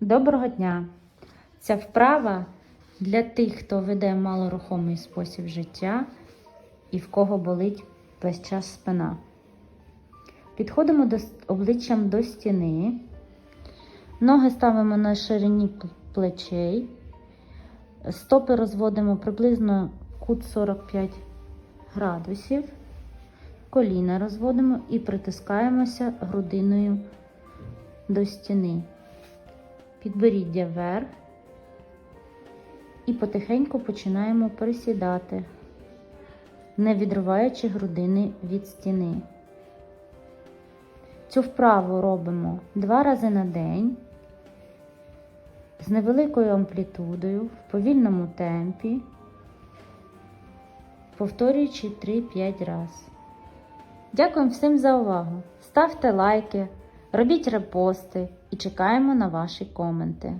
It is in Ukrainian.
Доброго дня! Ця вправа для тих, хто веде малорухомий спосіб життя і в кого болить весь час спина. Підходимо до, обличчям до стіни, ноги ставимо на ширині плечей, стопи розводимо приблизно кут 45 градусів, коліна розводимо і притискаємося грудиною до стіни. Підборіддя вверх і потихеньку починаємо присідати, не відриваючи грудини від стіни. Цю вправу робимо два рази на день з невеликою амплітудою в повільному темпі, повторюючи 3-5 разів. Дякую всім за увагу. Ставте лайки, робіть репости і чекаємо на ваші коменти.